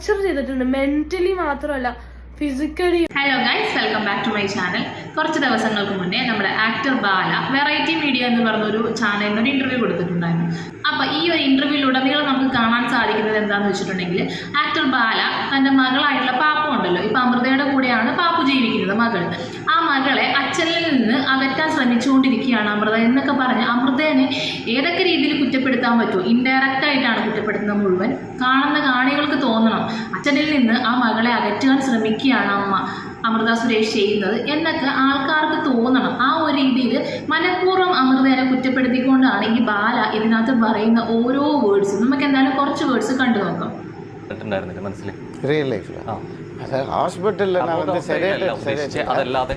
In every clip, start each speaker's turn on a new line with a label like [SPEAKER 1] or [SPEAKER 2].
[SPEAKER 1] Torture ചെയ്തിട്ടുണ്ട്. Mentally മാത്രമല്ല physically
[SPEAKER 2] hello guys welcome back to my channel കുറച്ച് ദിവസങ്ങൾക്ക് മുന്നേ നമ്മുടെ ആക്ടർ ബാല വെറൈറ്റി മീഡിയ എന്ന് പറഞ്ഞൊരു ചാനലിന് ഒരു ഇന്റർവ്യൂ കൊടുത്തിട്ടുണ്ടായിരുന്നു. അപ്പോൾ ഈ ഒരു ഇന്റർവ്യൂയിലുടനീളം നമുക്ക് കാണാൻ സാധിക്കുന്നത് എന്താണെന്ന് വെച്ചിട്ടുണ്ടെങ്കിൽ ആക്ടർ ബാല തന്റെ മകളായിട്ടുള്ള പാപ്പു ഉണ്ടല്ലോ ഇപ്പം അമൃതയുടെ കൂടെയാണ് പാപ്പു ജീവിക്കുന്നത് മകൾ ആ മകളെ അകറ്റാൻ ശ്രമിച്ചുകൊണ്ടിരിക്കുകയാണ് അമൃത എന്നൊക്കെ പറഞ്ഞ് അമൃതേനെ ഏതൊക്കെ രീതിയിൽ കുറ്റപ്പെടുത്താൻ പറ്റുമോ ഇൻഡയറക്റ്റ് ആയിട്ടാണ് കുറ്റപ്പെടുത്തുന്നത് മുഴുവൻ. കാണുന്ന കാണികൾക്ക് തോന്നണം. അച്ഛനിൽ നിന്ന് ആ മകളെ അകറ്റുവാൻ ശ്രമിക്കുകയാണ് അമ്മ. അമൃത സുരേഷ് ചെയ്യുന്നത് എന്നൊക്കെ ആൾക്കാർക്ക് തോന്നണം. ആ ഒരു രീതിയിൽ മനഃപൂർവം അമൃതേനെ കുറ്റപ്പെടുത്തിക്കൊണ്ടാണ് ഈ ബാല ഇതിനകത്ത് പറയുന്ന ഓരോ വേർഡ്സും നമുക്ക് എന്തായാലും കുറച്ച് വേർഡ്സ് കണ്ടു നോക്കാം.
[SPEAKER 3] റിയൽ
[SPEAKER 4] ലൈഫിൽ
[SPEAKER 3] ഹോസ്പിറ്റലിലാണ്
[SPEAKER 4] അതല്ലാതെ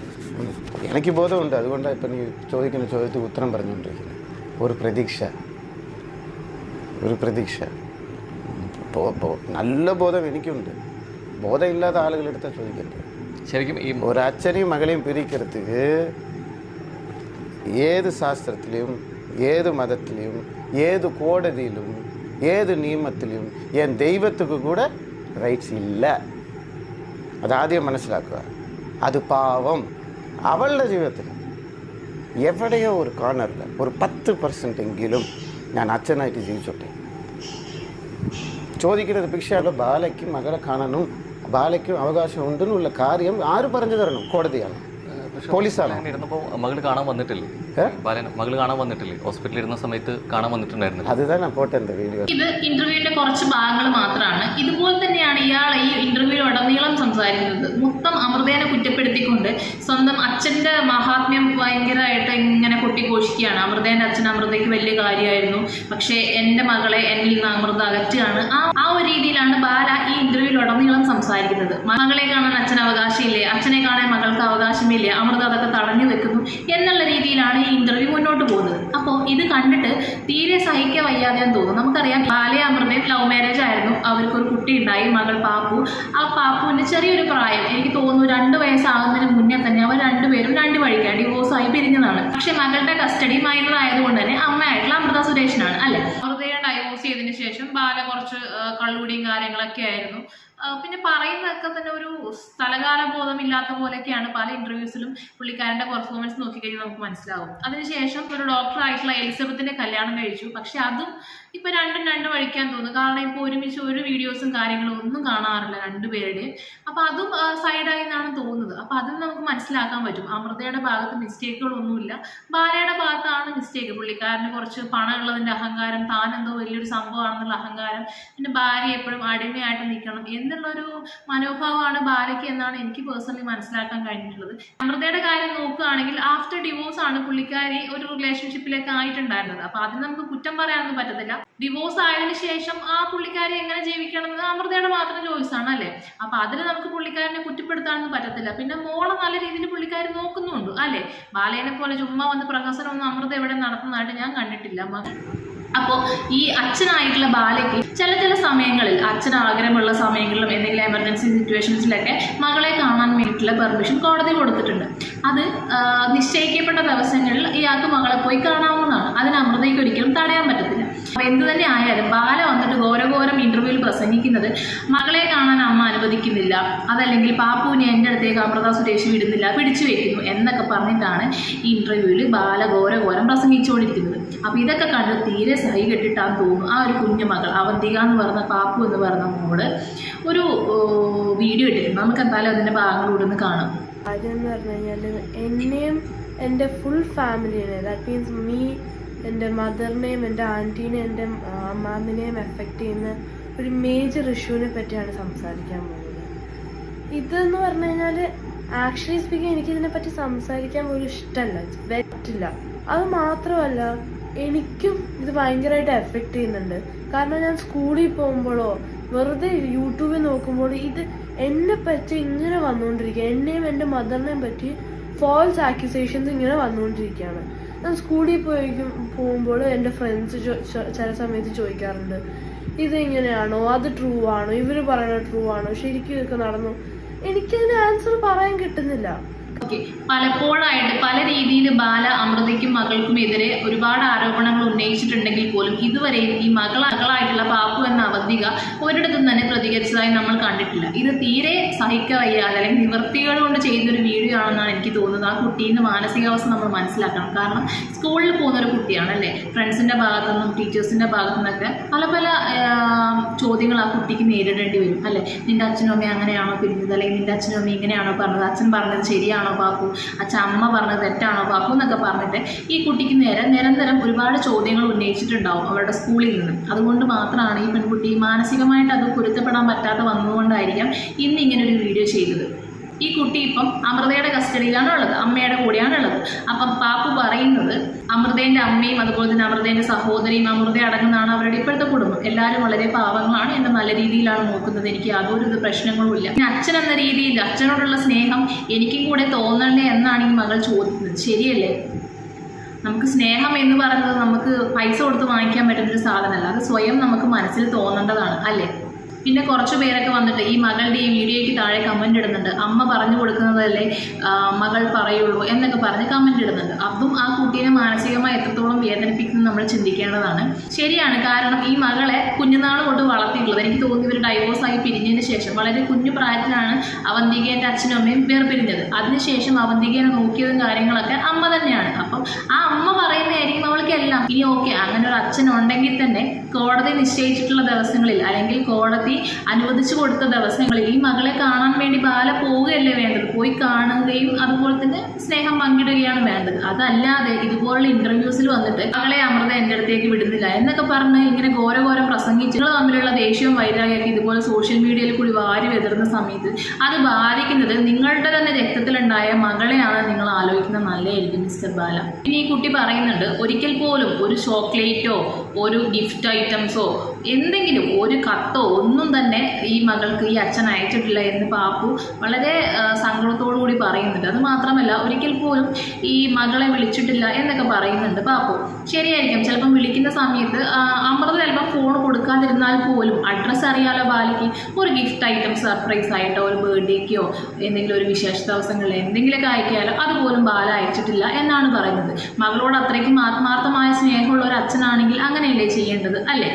[SPEAKER 3] എനിക്ക് ബോധമുണ്ട് അതുകൊണ്ടാണ് ഇപ്പം നീ ചോദിക്കുന്ന ചോദ്യത്തിൽ ഉത്തരം പറഞ്ഞുകൊണ്ടിരിക്കുന്നത് ഒരു പ്രതീക്ഷ ഒരു പ്രതീക്ഷ നല്ല ബോധം എനിക്കുണ്ട് ബോധമില്ലാത്ത ആളുകളെടുത്താൽ ചോദിക്കരുത്
[SPEAKER 4] ശരിക്കും ഈ
[SPEAKER 3] ഒരു അച്ഛനെയും മകളെയും പിരിക്കരുത് ഏത് ശാസ്ത്രത്തിലും ഏത് മതത്തിലും ഏത് കോടതിയിലും ഏത് നിയമത്തിലും എൻ ദൈവത്തുക്ക് കൂടെ റൈറ്റ്സ് ഇല്ല അതാദ്യം മനസ്സിലാക്കുക അത് പാവം അവളുടെ ജീവിതത്തിൽ എവിടെയോ ഒരു കോർണറിൽ ഒരു പത്ത് പെർസെന്റ് എങ്കിലും ഞാൻ അച്ഛനായിട്ട് ജീവിച്ചോട്ടെ. ചോദിക്കുന്നത് ഭിക്ഷയുടെ ബാലയ്ക്ക് മകളെ കാണാനും ബാലയ്ക്കും അവകാശം ഉണ്ടെന്നുള്ള കാര്യം ആര് പറഞ്ഞു തരണം? കോടതിയാണ്. പോലീസാണ്.
[SPEAKER 4] മകൾ കാണാൻ വന്നിട്ടില്ലേ? ബാലൻ മകൾ കാണാൻ വന്നിട്ടില്ലേ? ഹോസ്പിറ്റലിൽ ഇരുന്ന സമയത്ത് കാണാൻ
[SPEAKER 3] വന്നിട്ടുണ്ടായിരുന്നു. അത് തന്നെ വീഡിയോ.
[SPEAKER 2] ഇത് ഇന്റർവ്യൂവിന്റെ കുറച്ച് ഭാഗങ്ങൾ മാത്രമാണ്. ഇതുപോലെ തന്നെയാണ് ഇയാൾ ഈ ഇന്റർവ്യൂ ഉടനീളം സംസാരിക്കുന്നത്. മൊത്തം അമൃതേനെ കുറ്റപ്പെടുത്തിക്കൊണ്ട് സ്വന്തം അച്ഛന്റെ മഹാത്മ്യം ഭയങ്കരമായിട്ട് ഇങ്ങനെ കൊട്ടിഘോഷിക്കുകയാണ്. അമൃതേന്റെ അച്ഛൻ അമൃതയ്ക്ക് വലിയ കാര്യമായിരുന്നു. പക്ഷേ എന്റെ മകളെ എന്നിൽ നിന്ന് അമൃത അകറ്റുകയാണ്. ആ ആ ഒരു രീതിയിലാണ് ബാല ഈ ഇന്റർവ്യൂവിൽ ഉടനീളം സംസാരിക്കുന്നത്. മകളെ കാണാൻ അച്ഛൻ അവകാശമില്ലേ? അച്ഛനെ കാണാൻ മകൾക്ക് അവകാശമില്ലേ? അമൃത അതൊക്കെ തടഞ്ഞു വെക്കുന്നു എന്നുള്ള രീതിയിലാണ് ഈ ഇന്റർവ്യൂ മുന്നോട്ട് പോകുന്നത്. അപ്പോൾ ഇത് കണ്ടിട്ട് തീരെ സഹിക്കാൻ വയ്യാതെ എന്ന് തോന്നുന്നു. നമുക്കറിയാം ബാലയ അമൃതയും ലവ് മാരേജ് ആയിരുന്നു. അവർക്കൊരു കുട്ടി ഉണ്ടായി മകൾ പാപ്പു. ആ പാപ്പുവിന്റെ ചെറിയൊരു പ്രായം. എനിക്ക് തോന്നുന്നു രണ്ട് വയസ്സാകുന്നതിന് മുന്നേ തന്നെ അവർ രണ്ടുപേരും രണ്ട് വഴിക്കാണ് ഡിവോഴ്സായി പിരിഞ്ഞതാണ്. പക്ഷെ മകളുടെ കസ്റ്റഡി മൈനർ ആയതുകൊണ്ട് തന്നെ അമ്മയായിട്ടുള്ള അമൃത സുരേഷിനാണ് അല്ലെ? അമൃതയെ ഡൈവോഴ്സ് ചെയ്തതിന് ശേഷം ബാല കുറച്ച് കള്ളുകൂടിയും കാര്യങ്ങളൊക്കെ ആയിരുന്നു. പിന്നെ പറയുന്നതൊക്കെ തന്നെ ഒരു സ്ഥലകാല ബോധമില്ലാത്ത പോലെയൊക്കെയാണ് പല ഇന്റർവ്യൂസിലും പുള്ളിക്കാരന്റെ പെർഫോമൻസ് നോക്കിക്കഴിഞ്ഞാൽ നമുക്ക് മനസ്സിലാവും. അതിനുശേഷം ഒരു ഡോക്ടർ ആയിട്ടുള്ള എലിസബത്തിന്റെ കല്യാണം കഴിച്ചു. പക്ഷെ അതും ഇപ്പൊ രണ്ടും രണ്ടും വഴിക്കാൻ തോന്നുന്നു. കാരണം ഇപ്പൊ ഒരുമിച്ച് ഒരു വീഡിയോസും കാര്യങ്ങളും ഒന്നും കാണാറില്ല രണ്ടുപേരുടെയും അപ്പൊ അതും സൈഡായി എന്നാണ് തോന്നുന്നത്. അപ്പൊ അതും നമുക്ക് മനസ്സിലാക്കാൻ പറ്റും. അമൃതയുടെ ഭാഗത്ത് മിസ്റ്റേക്കുകളൊന്നുമില്ല ബാലയുടെ ഭാഗത്താണ് മിസ്റ്റേക്ക് പുള്ളിക്കാരന് കുറച്ച് പണമുള്ളതിന്റെ അഹങ്കാരം താൻ എന്തോ വലിയൊരു സംഭവമാണെന്നുള്ള അഹങ്കാരം പിന്നെ ഭാര്യ എപ്പോഴും അടിമയായിട്ട് നിൽക്കണം എന്നുള്ളൊരു മനോഭാവമാണ് ബാലയ്ക്ക് എന്നാണ് എനിക്ക് പേഴ്സണലി മനസ്സിലാക്കാൻ കഴിഞ്ഞിട്ടുള്ളത്. അമൃതയുടെ കാര്യം നോക്കുകയാണെങ്കിൽ ആഫ്റ്റർ ഡിവോഴ്സ് ആണ് പുള്ളിക്കാരി ഒരു റിലേഷൻഷിപ്പിലേക്ക് ആയിട്ടുണ്ടായിരുന്നത്. അപ്പൊ അതിന് നമുക്ക് കുറ്റം പറയാനൊന്നും പറ്റത്തില്ല. ഡിവോഴ്സ് ആയതിനു ശേഷം ആ പുള്ളിക്കാരി എങ്ങനെ ജീവിക്കണം എന്ന് അമൃതയുടെ മാത്രം ചോയ്സ് ആണ് അല്ലേ? അപ്പൊ അതിന് നമുക്ക് പുള്ളിക്കാരനെ കുറ്റപ്പെടുത്താനൊന്നും പറ്റത്തില്ല. പിന്നെ മോളെ നല്ല രീതിയിൽ പുള്ളിക്കാരി നോക്കുന്നുണ്ട് അല്ലേ? ബാലേനെ പോലെ ചുമ്മാ വന്ന് പ്രഹസനമൊന്നും അമൃത എവിടെ നടത്തുന്നതായിട്ട് ഞാൻ കണ്ടിട്ടില്ല. അപ്പോൾ ഈ അച്ഛനായിട്ടുള്ള ബാലയ്ക്ക് ചില ചില സമയങ്ങളിൽ അച്ഛൻ ആഗ്രഹമുള്ള സമയങ്ങളിലും എന്തെങ്കിലും എമർജൻസി സിറ്റുവേഷൻസിലൊക്കെ മകളെ കാണാൻ വേണ്ടിയിട്ടുള്ള പെർമിഷൻ കോടതി കൊടുത്തിട്ടുണ്ട്. അത് നിശ്ചയിക്കപ്പെട്ട ദിവസങ്ങളിൽ ഇയാൾക്ക് മകളെ പോയി കാണാവുന്നതാണ്. അതിന് അമൃതയ്ക്ക് ഒരിക്കലും തടയാൻ പറ്റത്തില്ല. എന്ത് തന്നെ ആയാലും ബാല വന്നിട്ട് ഘോരഘോരം ഇന്റർവ്യൂവിൽ പ്രസംഗിക്കുന്നത് മകളെ കാണാൻ അമ്മ അനുവദിക്കുന്നില്ല. അതല്ലെങ്കിൽ പാപ്പുവിനെ എന്റെ അടുത്തേക്ക് അമൃത സുരേഷ് വിടുന്നില്ല പിടിച്ചു വെക്കുന്നു എന്നൊക്കെ പറഞ്ഞിട്ടാണ് ഈ ഇന്റർവ്യൂവിൽ ബാല ഘോരഘോരം പ്രസംഗിച്ചുകൊണ്ടിരിക്കുന്നത്. അപ്പോൾ ഇതൊക്കെ കണ്ട് തീരെ സഹി കെട്ടിട്ടാന്ന് തോന്നുന്നു. ആ ഒരു കുഞ്ഞു മകൾ അവന്തിക എന്ന് പറഞ്ഞ പാപ്പു എന്ന് പറഞ്ഞ മോൾ ഒരു വീഡിയോ ഇട്ടിട്ടുണ്ട് നമുക്ക് എന്തായാലും അതിന്റെ ഭാഗങ്ങളൂടെ ഒന്ന് കാണാം.
[SPEAKER 1] കാര്യം എന്ന് പറഞ്ഞു കഴിഞ്ഞാൽ എന്നെയും എന്റെ ഫുൾ ഫാമിലിയാണ് ദാറ്റ് മീൻസ് മീ എന്റെ മദറിനെയും എന്റെ ആന്റീനെയും എന്റെ അമ്മാമിനെയും എഫക്റ്റ് ചെയ്യുന്ന ഒരു മേജർ ഇഷ്യൂവിനെ പറ്റിയാണ് സംസാരിക്കാൻ പോകുന്നത്. ഇതെന്ന് പറഞ്ഞു കഴിഞ്ഞാൽ ആക്ച്വലി സ്പീക്കിംഗ് എനിക്കിതിനെ ഇതിനെപ്പറ്റി സംസാരിക്കാൻ പോലും ഇഷ്ടമല്ല പറ്റില്ല. അത് മാത്രമല്ല എനിക്കും ഇത് ഭയങ്കരമായിട്ട് എഫക്റ്റ് ചെയ്യുന്നുണ്ട്. കാരണം ഞാൻ സ്കൂളിൽ പോകുമ്പോഴോ വെറുതെ യൂട്യൂബിൽ നോക്കുമ്പോൾ ഇത് എന്നെ പറ്റി ഇങ്ങനെ വന്നുകൊണ്ടിരിക്കുക. എന്നെയും എന്റെ മദറിനെയും പറ്റി ഫോൾസ് ആക്യുസേഷൻസ് ഇങ്ങനെ വന്നുകൊണ്ടിരിക്കുകയാണ്. ഞാൻ സ്കൂളിൽ പോയി പോകുമ്പോൾ എന്റെ ഫ്രണ്ട്സ് ചില സമയത്ത് ചോദിക്കാറുണ്ട് ഇത് ഇങ്ങനെയാണോ അത് ട്രൂ ആണോ? ഇവർ പറയുന്നത് ട്രൂ ആണോ? ശരിക്കും ഇതൊക്കെ നടന്നു. എനിക്കതിന് ആൻസർ പറയാൻ കിട്ടുന്നില്ല.
[SPEAKER 2] പലപ്പോഴായിട്ട് പല രീതിയിൽ ബാല അമൃതയ്ക്കും മകൾക്കും എതിരെ ഒരുപാട് ആരോപണങ്ങൾ ഉന്നയിച്ചിട്ടുണ്ടെങ്കിൽ പോലും ഇതുവരെയും ഈ മകൾ മകളായിട്ടുള്ള പാപ്പു എന്ന അവധിക ഒരിടത്തും തന്നെ പ്രതികരിച്ചതായി നമ്മൾ കണ്ടിട്ടില്ല. ഇത് തീരെ സഹിക്കവയ്യ അല്ലെങ്കിൽ നിവൃത്തികൾ കൊണ്ട് ചെയ്യുന്നൊരു വീഡിയോ ആണെന്നാണ് എനിക്ക് തോന്നുന്നത്. ആ കുട്ടീന്റെ മാനസികാവസ്ഥ നമ്മൾ മനസ്സിലാക്കണം. കാരണം സ്കൂളിൽ പോകുന്ന ഒരു കുട്ടിയാണ് അല്ലേ ഫ്രണ്ട്സിന്റെ ഭാഗത്തു നിന്നും ടീച്ചേഴ്സിന്റെ ഭാഗത്തു നിന്നൊക്കെ പല പല ചോദ്യങ്ങൾ ആ കുട്ടിക്ക് നേരിടേണ്ടി വരും. അല്ലേ? നിന്റെ അച്ഛനും അമ്മയും അങ്ങനെയാണോ പിരിഞ്ഞത്? അല്ലെങ്കിൽ നിന്റെ അച്ഛനും അമ്മയും ഇങ്ങനെയാണോ പറഞ്ഞത്? അച്ഛൻ പറഞ്ഞത് ശരിയാണോ പാപ്പു അച്ഛൻ അമ്മ പറഞ്ഞത് തെറ്റാണോ പാപ്പു എന്നൊക്കെ പറഞ്ഞിട്ട് ഈ കുട്ടിക്ക് നേരെ നിരന്തരം ഒരുപാട് ചോദ്യങ്ങൾ ഉന്നയിച്ചിട്ടുണ്ടാവും അവരുടെ സ്കൂളിൽ നിന്ന്. അതുകൊണ്ട് മാത്രമാണ് ഈ പെൺകുട്ടി മാനസികമായിട്ട് അത് പൊരുത്തപ്പെടാൻ പറ്റാതെ വന്നുകൊണ്ടായിരിക്കാം ഇന്ന് ഇങ്ങനെ ഒരു വീഡിയോ ചെയ്തത്. ഈ കുട്ടി ഇപ്പം അമൃതയുടെ കസ്റ്റഡിയിലാണ് ഉള്ളത് അമ്മയുടെ കൂടെയാണ് ഉള്ളത്. അപ്പം പാപ്പു പറയുന്നത് അമൃതേന്റെ അമ്മയും അതുപോലെ തന്നെ അമൃതേന്റെ സഹോദരിയും അമൃത അടങ്ങുന്നതാണ് അവരുടെ ഇപ്പോഴത്തെ കുടുംബം. എല്ലാവരും വളരെ പാവങ്ങളാണ് എന്നെ നല്ല രീതിയിലാണ് നോക്കുന്നത്. എനിക്ക് യാതൊരു ഇത് പിന്നെ അച്ഛൻ എന്ന രീതിയിൽ അച്ഛനോടുള്ള സ്നേഹം എനിക്കും കൂടെ തോന്നണ്ടേ എന്നാണ് ഈ മകൾ ചോദിക്കുന്നത്. ശരിയല്ലേ? നമുക്ക് സ്നേഹം എന്ന് പറയുന്നത് നമുക്ക് പൈസ കൊടുത്ത് വാങ്ങിക്കാൻ പറ്റുന്നൊരു സാധനമല്ല. അത് സ്വയം നമുക്ക് മനസ്സിൽ തോന്നേണ്ടതാണ്. അല്ലേ? പിന്നെ കുറച്ച് പേരൊക്കെ വന്നിട്ട് ഈ മകളുടെ ഈ വീഡിയോയ്ക്ക് താഴെ കമന്റ് ഇടുന്നുണ്ട്. അമ്മ പറഞ്ഞു കൊടുക്കുന്നതല്ലേ മകൾ പറയുള്ളൂ എന്നൊക്കെ പറഞ്ഞ് കമന്റ് ഇടുന്നുണ്ട്. അതും ആ കുട്ടീനെ മാനസികമായി എത്രത്തോളം വേദനിപ്പിക്കുന്നത് നമ്മൾ ചിന്തിക്കേണ്ടതാണ്. ശരിയാണ് കാരണം ഈ മകളെ കുഞ്ഞുനാൾ കൊണ്ട് വളർത്തിയിട്ടുള്ളത്. എനിക്ക് തോന്നി ഇവർ ഡൈവോഴ്സായി പിരിഞ്ഞതിന് ശേഷം വളരെ കുഞ്ഞു പ്രായത്തിലാണ് അവന്തികേന്റെ അച്ഛനും അമ്മയും വേർപിരിഞ്ഞത്. അതിനുശേഷം അവന്തികേനെ നോക്കിയതും കാര്യങ്ങളൊക്കെ അമ്മ തന്നെയാണ്. അപ്പം ആ അമ്മ പറയുന്നതായിരിക്കും അവൾക്കെല്ലാം. ഇനി ഓക്കെ അങ്ങനെ ഒരു അച്ഛൻ ഉണ്ടെങ്കിൽ തന്നെ കോടതി നിശ്ചയിച്ചിട്ടുള്ള ദിവസങ്ങളിൽ അല്ലെങ്കിൽ കോടതി അനുവദിച്ചു കൊടുത്ത ദിവസങ്ങളിൽ ഈ മകളെ കാണാൻ വേണ്ടി ബാല പോവുകയല്ലേ വേണ്ടത്? പോയി കാണുകയും അതുപോലെ തന്നെ സ്നേഹം പങ്കിടുകയാണ് വേണ്ടത്. അതല്ലാതെ ഇതുപോലുള്ള ഇന്റർവ്യൂസിൽ വന്നിട്ട് മകളെ അമൃത എന്റെ അടുത്തേക്ക് വിടുന്നില്ല എന്നൊക്കെ പറഞ്ഞ് ഇങ്ങനെ ഘോരഘോരം പ്രസംഗിച്ച് നിങ്ങൾ തമ്മിലുള്ള ദേഷ്യവും വൈരാഗ്യമൊക്കെ ഇതുപോലെ സോഷ്യൽ മീഡിയയിൽ കൂടി വാരി വെതിർന്ന സമയത്ത് അത് ബാധിക്കുന്നത് നിങ്ങളുടെ തന്നെ രക്തത്തിലുണ്ടായ മകളെയാണ് നിങ്ങൾ ആലോചിക്കുന്നത്. നല്ലതായിരിക്കും മിസ്റ്റർ ബാല. ഇനി ഈ കുട്ടി പറയുന്നുണ്ട് ഒരിക്കൽ പോലും ഒരു ചോക്ലേറ്റോ ഒരു ഗിഫ്റ്റ് ഐറ്റംസോ എന്തെങ്കിലും ഒരു കത്തോ ഒന്നും തന്നെ ഈ മകൾക്ക് ഈ അച്ഛൻ അയച്ചിട്ടില്ല എന്ന് പാപ്പു വളരെ സങ്കടത്തോടു കൂടി പറയുന്നുണ്ട്. അത് മാത്രമല്ല ഒരിക്കൽ പോലും ഈ മകളെ വിളിച്ചിട്ടില്ല എന്നൊക്കെ പറയുന്നുണ്ട് പാപ്പു ശരിയായിരിക്കും. ചിലപ്പം വിളിക്കുന്ന സമയത്ത് അമൃത ചിലപ്പം ഫോൺ കൊടുക്കാതിരുന്നാൽ പോലും അഡ്രസ്സ് അറിയാലോ ബാലിക്ക്? ഒരു ഗിഫ്റ്റ് ഐറ്റം സർപ്രൈസ് ആയിട്ടോ ഒരു ബർത്ത്ഡേക്കോ എന്തെങ്കിലും ഒരു വിശേഷ ദിവസങ്ങളിൽ എന്തെങ്കിലുമൊക്കെ അയക്കാലോ അതുപോലും ബാല അയച്ചിട്ടില്ല എന്നാണ് പറയുന്നത്. മകളോട് അത്രയ്ക്കും ആത്മാർത്ഥമായ സ്നേഹമുള്ള ഒരു അച്ഛനാണെങ്കിൽ അങ്ങനെയല്ലേ ചെയ്യേണ്ടത് അല്ലേ?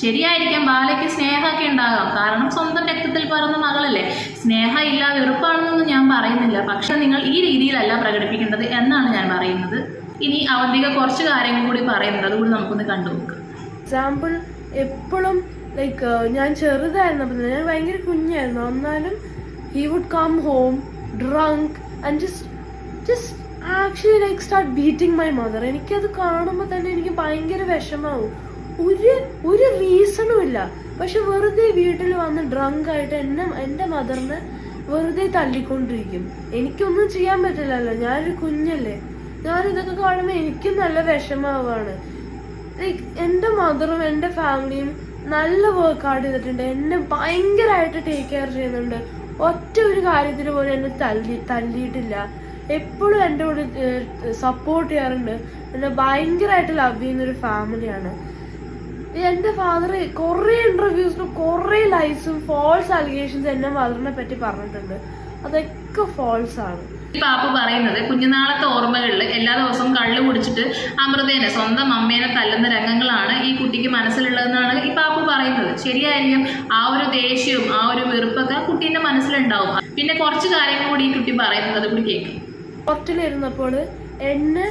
[SPEAKER 2] ശരിയായിരിക്കാം ബാലയ്ക്ക് സ്നേഹമൊക്കെ ഉണ്ടാകാം. കാരണം സ്വന്തം രക്തത്തിൽ പറന്ന മകളല്ലേ. സ്നേഹം ഇല്ല വെറുപ്പാണെന്നൊന്നും ഞാൻ പറയുന്നില്ല. പക്ഷെ നിങ്ങൾ ഈ രീതിയിലല്ല പ്രകടിപ്പിക്കേണ്ടത് എന്നാണ് ഞാൻ പറയുന്നത്. ഇനി അവന്തിക കുറച്ച് കാര്യങ്ങൾ കൂടി പറയുന്നത് അതുകൂടി നമുക്കൊന്ന് കണ്ടു നോക്കാം.
[SPEAKER 1] എക്സാമ്പിൾ എപ്പോഴും ലൈക്ക് ഞാൻ ചെറുതായിരുന്നപ്പോൾ ഞാൻ ഭയങ്കര കുഞ്ഞായിരുന്നു. എന്നാലും he would come home drunk and just just actually like start beating my mother എനിക്കത് കാണുമ്പോൾ തന്നെ എനിക്ക് ഭയങ്കര വിഷമാവും. ഒരു ഒരു റീസണും ഇല്ല. പക്ഷെ വെറുതെ വീട്ടിൽ വന്ന് ഡ്രങ്ക് ആയിട്ട് എന്നെ എന്റെ മദറിനെ വെറുതെ തല്ലിക്കൊണ്ടിരിക്കും. എനിക്കൊന്നും ചെയ്യാൻ പറ്റില്ലല്ലോ. ഞാനൊരു കുഞ്ഞല്ലേ. ഞാനിതൊക്കെ കാണുമ്പോൾ എനിക്കും നല്ല വിഷമാവാണ്. ലൈക്ക് എന്റെ മദറും എന്റെ ഫാമിലിയും നല്ല വർക്ക് ഔട്ട് ചെയ്തിട്ടുണ്ട്. എന്നെ ഭയങ്കരമായിട്ട് ടേക്ക് കെയർ ചെയ്യുന്നുണ്ട്. ഒറ്റ ഒരു കാര്യത്തിന് പോലും എന്നെ തല്ലി തല്ലിയിട്ടില്ല. എപ്പോഴും എന്റെ കൂടെ സപ്പോർട്ട് ചെയ്യാറുണ്ട്. എന്നെ ഭയങ്കരമായിട്ട് ലവ് ചെയ്യുന്ന ഒരു ഫാമിലിയാണ് എന്റെ ഫാദർ കുറേ ഇന്റർവ്യൂസിനും കുറേ ലൈസും ഫോൾസ് അലിഗേഷൻസ് എന്റെ മദറിനെ പറ്റി പറഞ്ഞിട്ടുണ്ട്. അതൊക്കെ ഫോൾസ് ആണ്.
[SPEAKER 2] ഈ പാപ്പ പറയുന്നത് കുഞ്ഞുനാളത്തെ ഓർമ്മകളിൽ എല്ലാ ദിവസവും കള്ളു കുടിച്ചിട്ട് അമൃതേനെ സ്വന്തം അമ്മേനെ തല്ലുന്ന രംഗങ്ങളാണ് ഈ കുട്ടിക്ക് മനസ്സിലുള്ളതെന്നാണ് ഈ പാപ്പു പറയുന്നത്. ശരിയായിരിക്കും ആ ഒരു ദേഷ്യവും ആ ഒരു വെറുപ്പൊക്കെ കുട്ടീന്റെ മനസ്സിലുണ്ടാവും. പിന്നെ കുറച്ച് കാര്യങ്ങൾ കൂടി ഈ കുട്ടി പറയുന്നത് കൂടി കേൾക്കും.
[SPEAKER 1] പുറത്തിലിരുന്നപ്പോൾ എന്നെ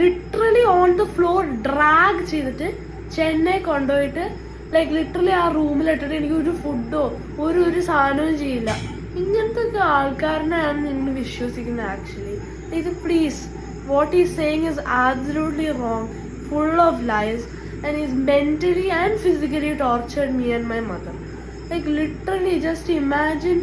[SPEAKER 1] literally on the floor drag ചെയ്തിട്ട് ചെന്നൈ കൊണ്ടുപോയിട്ട് ലൈക്ക് ലിറ്ററലി ആ റൂമിലിട്ടിട്ട് എനിക്ക് ഒരു ഫുഡോ ഒരു ഒരു സാധനവും ചെയ്യില്ല. ഇങ്ങനത്തെ ആൾക്കാരനെയാണ് നിങ്ങൾ വിശ്വസിക്കുന്നത് ആക്ച്വലി ഇത് please what is saying is absolutely wrong full of life and is mentally and physically tortured me and my mother like literally just imagine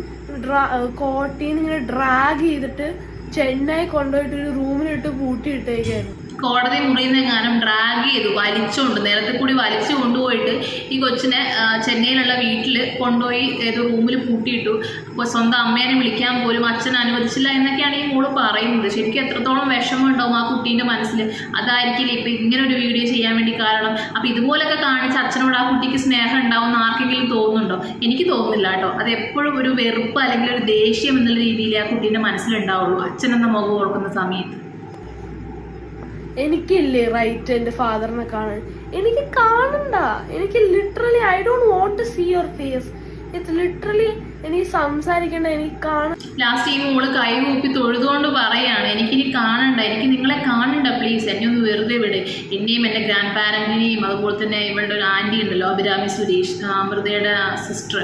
[SPEAKER 1] കോട്ടീന്ന് ഇങ്ങനെ ഡ്രാഗ് ചെയ്തിട്ട് ചെന്നൈ കൊണ്ടുപോയിട്ട് ഒരു റൂമിലിട്ട് പൂട്ടിയിട്ടേക്കായിരുന്നു.
[SPEAKER 2] കോടതി മുറിയിൽ നിന്നെങ്ങാനും ഡ്രാഗ് ചെയ്തു വലിച്ചുകൊണ്ട് നേരത്തെ കൂടി വലിച്ചു കൊണ്ടുപോയിട്ട് ഈ കൊച്ചിനെ ചെന്നൈയിലുള്ള വീട്ടിൽ കൊണ്ടുപോയി ഏതോ റൂമിൽ പൂട്ടിയിട്ടു. അപ്പോൾ സ്വന്തം അമ്മേനെ വിളിക്കാൻ പോലും അച്ഛൻ അനുവദിച്ചില്ല എന്നൊക്കെയാണ് ഈ മോൾ പറയുന്നത്. ശരിക്കും എത്രത്തോളം വിഷമം ഉണ്ടാവും ആ കുട്ടീന്റെ മനസ്സിൽ അതായിരിക്കില്ല ഇപ്പം ഇങ്ങനെ ഒരു വീഡിയോ ചെയ്യാൻ വേണ്ടി കാരണം. അപ്പോൾ ഇതുപോലൊക്കെ കാണിച്ച് അച്ഛനോട് ആ കുട്ടിക്ക് സ്നേഹം ഉണ്ടാവും ആർക്കെങ്കിലും തോന്നുന്നുണ്ടോ എനിക്ക് തോന്നുന്നില്ല കേട്ടോ. അത് എപ്പോഴും ഒരു വെറുപ്പ് അല്ലെങ്കിൽ ഒരു ദേഷ്യം എന്നുള്ള രീതിയിൽ ആ കുട്ടീന്റെ മനസ്സിലുണ്ടാവുള്ളൂ. അച്ഛൻ എന്ന മുഖം ഓർക്കുന്ന സമയത്ത്.
[SPEAKER 1] എനിക്കില്ലേ റൈറ്റ് എന്റെ ഫാദറിനെ കാണാൻ? എനിക്ക് കാണണ്ട. എനിക്ക് literally I don't want to see your face it's literally എനിക്ക് സംസാരിക്കേണ്ട എനിക്ക് കാണാൻ
[SPEAKER 2] ലാസ്റ്റ് ഈ മോൾ കൈ കൂപ്പി കാണണ്ട എനിക്ക് നിങ്ങളെ കാണണ്ട പ്ലീസ് എന്നെ ഒന്ന് വെറുതെ വിട്. എന്നെയും എന്റെ ഗ്രാൻഡ് പാരന്റിനെയും അതുപോലെ തന്നെ ഇവളുടെ ഒരു ആന്റി ഉണ്ടല്ലോ അഭിരാമി സുരേഷ് അമൃതയുടെ സിസ്റ്റർ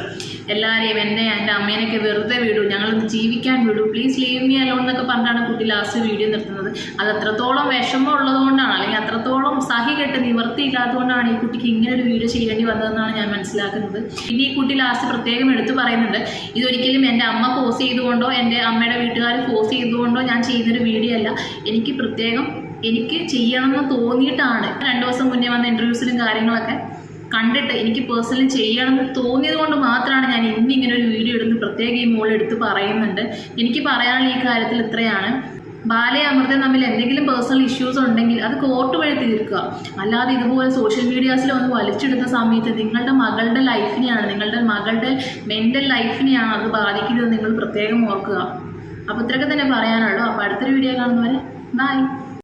[SPEAKER 2] എല്ലാവരെയും എന്നെ എന്റെ അമ്മേനെയൊക്കെ വെറുതെ വിടൂ. ഞങ്ങളൊന്ന് ജീവിക്കാൻ വിടൂ. പ്ലീസ് ലീവ് മീ അലോൺ എന്നൊക്കെ പറഞ്ഞാണ് കുട്ടി ലാസ്റ്റ് വീഡിയോ നിർത്തുന്നത്. അത് അത്രത്തോളം വിഷമം ഉള്ളതുകൊണ്ടാണ് അല്ലെങ്കിൽ അത്രത്തോളം സഹി കെട്ട് നിവർത്തിയില്ലാത്തതുകൊണ്ടാണ് ഈ കുട്ടിക്ക് ഇങ്ങനെ ഒരു വീഡിയോ ചെയ്യേണ്ടി വന്നതെന്നാണ് ഞാൻ മനസ്സിലാക്കുന്നത്. ഇനി ഈ കുട്ടി ലാസ്റ്റ് പ്രത്യേകം എടുത്തു പറയുന്നുണ്ട് ഇതൊരിക്കലും എന്റെ അമ്മ ഫോഴ്സ് ചെയ്തുകൊണ്ടോ എന്റെ അമ്മയുടെ വീട്ടുകാർ ഫോഴ്സ് ചെയ്തുകൊണ്ടോ ഞാൻ ചെയ്യുന്നൊരു വീഡിയോ അല്ല. എനിക്ക് പ്രത്യേകം എനിക്ക് ചെയ്യണമെന്ന് തോന്നിയിട്ടാണ്. രണ്ട് ദിവസം മുന്നേ വന്ന ഇന്റർവ്യൂസിലും കാര്യങ്ങളൊക്കെ കണ്ടിട്ട് എനിക്ക് പേഴ്സണലി ചെയ്യണമെന്ന് തോന്നിയത് കൊണ്ട് മാത്രമാണ് ഞാൻ ഇന്നിങ്ങനെ ഒരു വീഡിയോ എടുത്ത് പ്രത്യേക ഈ മോൾ എടുത്ത് പറയുന്നുണ്ട്. എനിക്ക് പറയാനുള്ള ഈ കാര്യത്തിൽ ഇത്രയാണ്. ബാലയെ അമൃതയും തമ്മിൽ എന്തെങ്കിലും പേഴ്സണൽ ഇഷ്യൂസ് ഉണ്ടെങ്കിൽ അത് കോർട്ട് വഴി തീർക്കുക. അല്ലാതെ ഇതുപോലെ സോഷ്യൽ മീഡിയാസിൽ ഒന്ന് വലിച്ചെടുത്ത സമയത്ത് നിങ്ങളുടെ മകളുടെ ലൈഫിനെയാണ് നിങ്ങളുടെ മകളുടെ മെന്റൽ ലൈഫിനെയാണ് അത് ബാധിക്കുന്നത് നിങ്ങൾ പ്രത്യേകം ഓർക്കുക. അപ്പോൾ ഇത്രയൊക്കെ തന്നെ പറയാനുള്ളൂ. അപ്പോൾ അടുത്തൊരു വീഡിയോ കാണുന്നവരെ ബൈ